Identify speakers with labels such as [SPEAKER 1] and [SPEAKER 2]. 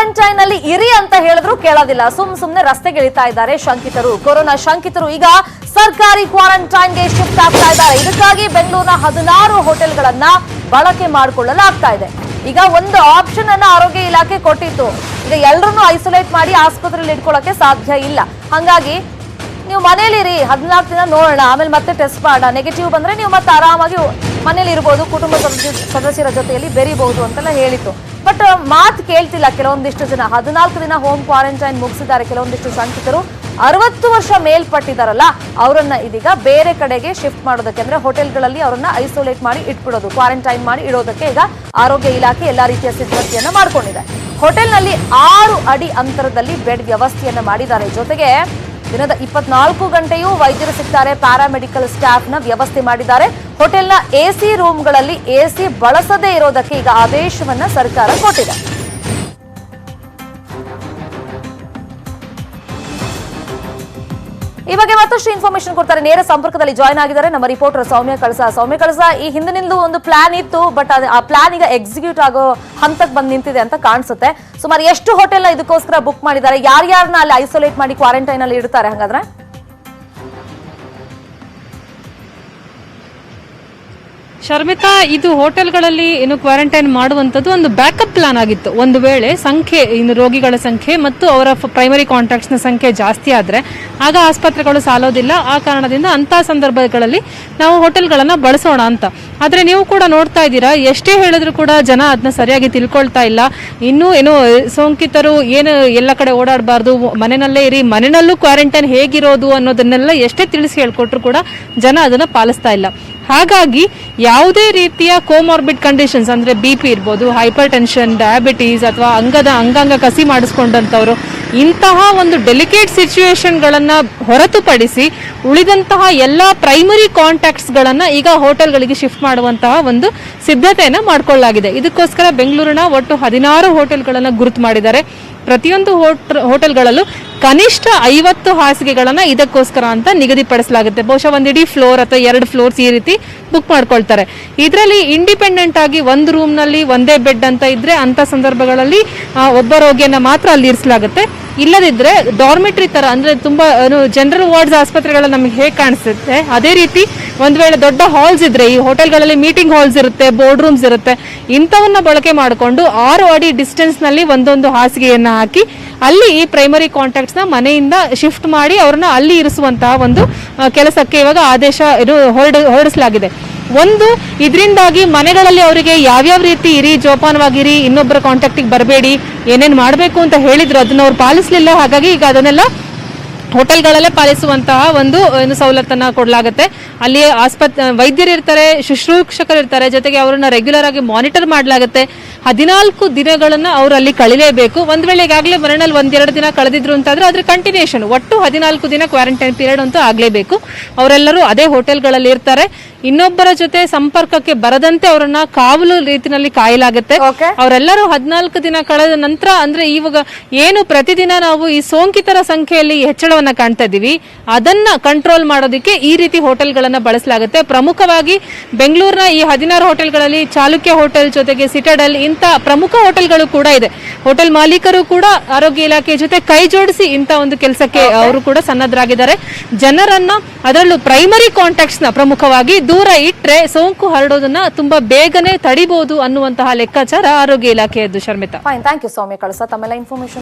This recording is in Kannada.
[SPEAKER 1] ಕ್ವಾರಂಟೈನ್ ಅಲ್ಲಿ ಇರಿ ಅಂತ ಹೇಳಿದ್ರು ಕೇಳೋದಿಲ್ಲ. ಸುಮ್ ಸುಮ್ನೆ ರಸ್ತೆಗೆ ಇಳಿತಾ ಇದ್ದಾರೆ ಶಂಕಿತರು. ಕೊರೋನಾ ಶಂಕಿತರು ಈಗ ಸರ್ಕಾರಿ ಕ್ವಾರಂಟೈನ್ಗೆ ಶಿಫ್ಟ್ ಆಗ್ತಾ ಇದ್ದಾರೆ. ಇದಕ್ಕಾಗಿ ಬೆಂಗಳೂರಿನ ಹದಿನಾರು ಹೋಟೆಲ್ಗಳನ್ನ ಬಳಕೆ ಮಾಡಿಕೊಳ್ಳಲಾಗ್ತಾ ಇದೆ. ಈಗ ಒಂದು ಆಪ್ಷನ್ ಅನ್ನ ಆರೋಗ್ಯ ಇಲಾಖೆ ಕೊಟ್ಟಿತ್ತು. ಈಗ ಎಲ್ಲರನ್ನೂ ಐಸೋಲೇಟ್ ಮಾಡಿ ಆಸ್ಪತ್ರೆಯಲ್ಲಿ ಇಟ್ಕೊಳ್ಳೋಕೆ ಸಾಧ್ಯ ಇಲ್ಲ. ಹಂಗಾಗಿ ನೀವು ಮನೇಲಿರಿ ಹದಿನಾಲ್ಕು ದಿನ ನೋಡೋಣ, ಆಮೇಲೆ ಮತ್ತೆ ಟೆಸ್ಟ್ ಮಾಡೋಣ. ನೆಗೆಟಿವ್ ಬಂದ್ರೆ ನೀವು ಮತ್ತೆ ಆರಾಮಾಗಿ ಮನೇಲಿ ಇರ್ಬೋದು, ಕುಟುಂಬ ಸದಸ್ಯ- ಸದಸ್ಯರ ಜೊತೆಯಲ್ಲಿ ಬೆರಿಬಹುದು ಅಂತೆಲ್ಲ ಹೇಳಿತ್ತು. ಬಟ್ ಮಾತು ಕೇಳ್ತಿಲ್ಲ ಕೆಲವೊಂದಿಷ್ಟು ಜನ. ಹದಿನಾಲ್ಕು ದಿನ ಹೋಮ್ ಕ್ವಾರಂಟೈನ್ ಮುಗಿಸಿದ್ದಾರೆ ಕೆಲವೊಂದಿಷ್ಟು ಶಂಕಿತರು ಅರವತ್ತು ವರ್ಷ ಮೇಲ್ಪಟ್ಟಿದ್ದಾರಲ್ಲ, ಅವರನ್ನ ಇದೀಗ ಬೇರೆ ಕಡೆಗೆ ಶಿಫ್ಟ್ ಮಾಡೋದಕ್ಕೆ ಅಂದ್ರೆ ಹೋಟೆಲ್ಗಳಲ್ಲಿ ಅವರನ್ನ ಐಸೋಲೇಟ್ ಮಾಡಿ ಇಟ್ಬಿಡೋದು ಕ್ವಾರಂಟೈನ್ ಮಾಡಿ ಇಡೋದಕ್ಕೆ ಈಗ ಆರೋಗ್ಯ ಇಲಾಖೆ ಎಲ್ಲಾ ರೀತಿಯ ಸಿದ್ಧತೆಯನ್ನ ಮಾಡ್ಕೊಂಡಿದೆ. ಹೋಟೆಲ್ನಲ್ಲಿ ಆರು ಅಡಿ ಅಂತರದಲ್ಲಿ ಬೆಡ್ ವ್ಯವಸ್ಥೆಯನ್ನ ಮಾಡಿದ್ದಾರೆ. ಜೊತೆಗೆ ದಿನದ ಇಪ್ಪತ್ನಾಲ್ಕು ಗಂಟೆಯೂ ವೈದ್ಯರು ಸಿಗ್ತಾರೆ ಪ್ಯಾರಾಮೆಡಿಕಲ್ ಸ್ಟಾಫ್ನ ವ್ಯವಸ್ಥೆ ಮಾಡಿದ್ದಾರೆ. ಹೋಟೆಲ್ನ ಎಸಿ ರೂಮ್ಗಳಲ್ಲಿ ಎಸಿ ಬಳಸದೇ ಇರೋದಕ್ಕೆ ಈಗ ಆದೇಶವನ್ನ ಸರ್ಕಾರ ಕೊಟ್ಟಿದೆ. ಈ ಬಗ್ಗೆ ಮತ್ತಷ್ಟು ಇನ್ಫಾರ್ಮೇಶನ್ ಕೊಡ್ತಾರೆ. ನೇರ ಸಂಪರ್ಕದಲ್ಲಿ ಜಾಯ್ನ್ ಆಗಿದ್ದಾರೆ. ನಮ್ಮ ರಿಪೋರ್ಟರ್ ಸೌಮ್ಯ ಕಳಸ. ಸೌಮ್ಯ ಕಳಸ, ಈ ಹಿಂದಿನಿಂದಲೂ ಒಂದು ಪ್ಲಾನ್ ಇತ್ತು ಬಟ್ ಆ ಪ್ಲಾನ್ ಈಗ ಎಕ್ಸಿಕ್ಯೂಟ್ ಆಗೋ ಹಂತಕ್ಕೆ ಬಂದು ನಿಂತಿದೆ ಅಂತ ಕಾಣಿಸುತ್ತೆ. ಸುಮಾರು ಎಷ್ಟು ಹೋಟೆಲ್ ಇದಕ್ಕೋಸ್ಕರ ಬುಕ್ ಮಾಡಿದ್ದಾರೆ? ಯಾರ್ಯಾರನ್ನ ಅಲ್ಲಿ ಐಸೋಲೇಟ್ ಮಾಡಿ ಕ್ವಾರಂಟೈನ್ ಅಲ್ಲಿ ಇಡ್ತಾರೆ ಹಾಗಾದ್ರೆ?
[SPEAKER 2] ಶರ್ಮಿತಾ, ಇದು ಹೋಟೆಲ್ಗಳಲ್ಲಿ ಏನು ಕ್ವಾರಂಟೈನ್ ಮಾಡುವಂಥದ್ದು ಒಂದು ಬ್ಯಾಕಪ್ ಪ್ಲಾನ್ ಆಗಿತ್ತು. ಒಂದು ವೇಳೆ ಸಂಖ್ಯೆ, ಇನ್ನು ರೋಗಿಗಳ ಸಂಖ್ಯೆ ಮತ್ತು ಅವರ ಪ್ರೈಮರಿ ಕಾಂಟ್ಯಾಕ್ಟ್ಸ್ನ ಸಂಖ್ಯೆ ಜಾಸ್ತಿ ಆದರೆ ಆಗ ಆಸ್ಪತ್ರೆಗಳು ಸಾಲೋದಿಲ್ಲ. ಆ ಕಾರಣದಿಂದ ಅಂಥ ಸಂದರ್ಭಗಳಲ್ಲಿ ನಾವು ಹೋಟೆಲ್ಗಳನ್ನು ಬಳಸೋಣ ಅಂತ. ಆದರೆ ನೀವು ಕೂಡ ನೋಡ್ತಾ ಇದ್ದೀರಾ, ಎಷ್ಟೇ ಹೇಳಿದ್ರು ಕೂಡ ಜನ ಅದನ್ನ ಸರಿಯಾಗಿ ತಿಳ್ಕೊಳ್ತಾ ಇಲ್ಲ. ಇನ್ನೂ ಏನು ಸೋಂಕಿತರು ಏನು ಎಲ್ಲ ಕಡೆ ಓಡಾಡಬಾರ್ದು, ಮನೆಯಲ್ಲೇ ಇರಿ, ಮನೆಯಲ್ಲೂ ಕ್ವಾರಂಟೈನ್ ಹೇಗಿರೋದು ಅನ್ನೋದನ್ನೆಲ್ಲ ಎಷ್ಟೇ ತಿಳಿಸಿ ಹೇಳ್ಕೊಟ್ರು ಕೂಡ ಜನ ಅದನ್ನು ಪಾಲಿಸ್ತಾ ಇಲ್ಲ. ಹಾಗಾಗಿ ಯಾವುದೇ ರೀತಿಯ ಕೋಮಾರ್ಬಿಡ್ ಕಂಡೀಷನ್ಸ್ ಅಂದರೆ ಬಿ ಪಿ ಇರ್ಬೋದು ಹೈಪರ್ ಟೆನ್ಷನ್ ಡಯಾಬಿಟೀಸ್ ಅಥವಾ ಅಂಗದ ಅಂಗಾಂಗ ಕಸಿ ಮಾಡಿಸ್ಕೊಂಡಂಥವ್ರು, ಇಂತಹ ಒಂದು ಡೆಲಿಕೇಟ್ ಸಿಚುವೇಶನ್ಗಳನ್ನು ಹೊರತುಪಡಿಸಿ ಉಳಿದಂತಹ ಎಲ್ಲ ಪ್ರೈಮರಿ ಕಾಂಟ್ಯಾಕ್ಟ್ಸ್ಗಳನ್ನು ಈಗ ಹೋಟೆಲ್ಗಳಿಗೆ ಶಿಫ್ಟ್ ಮಾಡುವಂತಹ ಒಂದು ಸಿದ್ಧತೆಯನ್ನು ಮಾಡಿಕೊಳ್ಳಲಾಗಿದೆ. ಇದಕ್ಕೋಸ್ಕರ ಬೆಂಗಳೂರಿನ ಒಟ್ಟು ಹದಿನಾರು ಹೋಟೆಲ್ಗಳನ್ನು ಗುರುತು ಮಾಡಿದ್ದಾರೆ. ಪ್ರತಿಯೊಂದು ಹೋಟ್ ಹೋಟೆಲ್ಗಳಲ್ಲೂ ಕನಿಷ್ಠ ಐವತ್ತು ಹಾಸಿಗೆಗಳನ್ನ ಇದಕ್ಕೋಸ್ಕರ ಅಂತ ನಿಗದಿಪಡಿಸಲಾಗುತ್ತೆ. ಬಹುಶಃ ಒಂದು ಇಡೀ ಫ್ಲೋರ್ ಅಥವಾ ಎರಡು ಫ್ಲೋರ್ಸ್ ಈ ರೀತಿ ಬುಕ್ ಮಾಡ್ಕೊಳ್ತಾರೆ. ಇದರಲ್ಲಿ ಇಂಡಿಪೆಂಡೆಂಟ್ ಆಗಿ ಒಂದು ರೂಮ್ನಲ್ಲಿ ಒಂದೇ ಬೆಡ್ ಅಂತ ಇದ್ರೆ ಅಂತ ಸಂದರ್ಭಗಳಲ್ಲಿ ಒಬ್ಬ ರೋಗಿಯನ್ನ ಮಾತ್ರ ಅಲ್ಲಿ ಇರಿಸಲಾಗುತ್ತೆ. ಇಲ್ಲದಿದ್ರೆ ಡಾರ್ಮೆಟ್ರಿ ತರ ಅಂದ್ರೆ ತುಂಬಾ ಜನರಲ್ ವಾರ್ಡ್ಸ್ ಆಸ್ಪತ್ರೆಗಳಲ್ಲಿ ನಮಗೆ ಹೇಗೆ ಕಾಣಿಸುತ್ತೆ? ಅದೇ ರೀತಿ ಒಂದ್ ವೇಳೆ ದೊಡ್ಡ ಹಾಲ್ಸ್ ಇದ್ರೆ, ಈ ಹೋಟೆಲ್ಗಳಲ್ಲಿ ಮೀಟಿಂಗ್ ಹಾಲ್ಸ್ ಇರುತ್ತೆ ಬೋರ್ಡ್ ರೂಮ್ಸ್ ಇರುತ್ತೆ, ಇಂಥವನ್ನ ಬಳಕೆ ಮಾಡಿಕೊಂಡು ಆರು ಅಡಿ ಡಿಸ್ಟೆನ್ಸ್ನಲ್ಲಿ ಒಂದೊಂದು ಹಾಸಿಗೆಯನ್ನ ಹಾಕಿ, ಅಲ್ಲಿ ಈ ಪ್ರೈಮರಿ ಕಾಂಟ್ಯಾಕ್ಟ್ಸ್ನ ಮನೆಯಿಂದ ಶಿಫ್ಟ್ ಮಾಡಿ ಅವ್ರನ್ನ ಅಲ್ಲಿ ಇರಿಸುವಂತಹ ಒಂದು ಕೆಲಸಕ್ಕೆ ಇವಾಗ ಆದೇಶ ಇದು ಹೊರಡ, ಹೊರಡಿಸಲಾಗಿದೆ. ಒಂದು, ಇದರಿಂದಾಗಿ ಮನೆಗಳಲ್ಲಿ ಅವರಿಗೆ ಯಾವ್ಯಾವ ರೀತಿ ಇರಿ, ಜೋಪಾನವಾಗಿರಿ, ಇನ್ನೊಬ್ಬರ ಕಾಂಟ್ಯಾಕ್ಟಿಗೆ ಬರಬೇಡಿ, ಏನೇನು ಮಾಡಬೇಕು ಅಂತ ಹೇಳಿದ್ರು, ಅದನ್ನ ಅವ್ರು ಪಾಲಿಸಲಿಲ್ಲ, ಹಾಗಾಗಿ ಈಗ ಅದನ್ನೆಲ್ಲ ಹೋಟೆಲ್ಗಳಲ್ಲೇ ಪಾಲಿಸುವಂತಹ ಒಂದು ಏನು ಸವಲತ್ತನ್ನು ಕೊಡಲಾಗುತ್ತೆ. ಅಲ್ಲಿ ಆಸ್ಪತ್ರೆ ವೈದ್ಯರು ಇರ್ತಾರೆ, ಶುಶ್ರೂಷಕರು ಇರ್ತಾರೆ, ಜೊತೆಗೆ ಅವರನ್ನ ರೆಗ್ಯುಲರ್ ಆಗಿ ಮಾನಿಟರ್ ಮಾಡಲಾಗುತ್ತೆ. ಹದಿನಾಲ್ಕು ದಿನಗಳನ್ನ ಅವರು ಅಲ್ಲಿ ಕಳಿಲೇಬೇಕು. ಒಂದ್ ವೇಳೆ ಈಗಾಗಲೇ ಮರಣಲ್ಲಿ ಒಂದೆರಡು ದಿನ ಕಳೆದಿದ್ರು ಅಂತಂದ್ರೆ ಅದ್ರ ಕಂಟಿನ್ಯೂಷನ್ ಒಟ್ಟು ಹದಿನಾಲ್ಕು ದಿನ ಕ್ವಾರಂಟೈನ್ ಪೀರಿಯಡ್ ಅಂತೂ ಆಗ್ಲೇಬೇಕು. ಅವರೆಲ್ಲರೂ ಅದೇ ಹೋಟೆಲ್ಗಳಲ್ಲಿ ಇರ್ತಾರೆ. ಇನ್ನೊಬ್ಬರ ಜೊತೆ ಸಂಪರ್ಕಕ್ಕೆ ಬರದಂತೆ ಅವರನ್ನ ಕಾವಲು ರೀತಿನಲ್ಲಿ ಕಾಯಲಾಗುತ್ತೆ. ಅವರೆಲ್ಲರೂ ಹದಿನಾಲ್ಕು ದಿನ ಕಳೆದ ನಂತರ ಅಂದ್ರೆ ಇವಾಗ ಏನು ಪ್ರತಿದಿನ ನಾವು ಈ ಸೋಂಕಿತರ ಸಂಖ್ಯೆಯಲ್ಲಿ ಹೆಚ್ಚಳವನ್ನ ಕಾಣ್ತಾ ಇದೀವಿ ಅದನ್ನ ಕಂಟ್ರೋಲ್ ಮಾಡೋದಕ್ಕೆ ಈ ರೀತಿ ಹೋಟೆಲ್ಗಳನ್ನ ಬಳಸಲಾಗುತ್ತೆ. ಪ್ರಮುಖವಾಗಿ ಬೆಂಗಳೂರಿನ ಈ ಹದಿನಾರು ಹೋಟೆಲ್ಗಳಲ್ಲಿ ಚಾಲುಕ್ಯ ಹೋಟೆಲ್ ಜೊತೆಗೆ ಸಿಟಡಲ್ ಇಂತ ಪ್ರಮುಖ ಹೋಟೆಲ್ಗಳು ಕೂಡ ಇದೆ. ಹೋಟೆಲ್ ಮಾಲೀಕರು ಕೂಡ ಆರೋಗ್ಯ ಇಲಾಖೆ ಜೊತೆ ಕೈ ಜೋಡಿಸಿ ಇಂತ ಒಂದು ಕೆಲಸಕ್ಕೆ ಅವರು ಕೂಡ ಸನ್ನದ್ಧರಾಗಿದ್ದಾರೆ ಜನರನ್ನ ಅದರಲ್ಲೂ ಪ್ರೈಮರಿ ಕಾಂಟ್ಯಾಕ್ಟ್ಸ್ನ ಪ್ರಮುಖವಾಗಿ ದೂರ ಇಟ್ಟರೆ ಸೋಂಕು ಹರಡೋದನ್ನ ತುಂಬಾ ಬೇಗನೆ ತಡಿಬಹುದು ಅನ್ನುವಂತಹ ಲೆಕ್ಕಾಚಾರ ಆರೋಗ್ಯ ಇಲಾಖೆಯದ್ದು, Sharmitha.
[SPEAKER 1] Fine thank you Kalasa ತಮ್ಮೆಲ್ಲ ಇನ್ಫಾರ್ಮೇಶನ್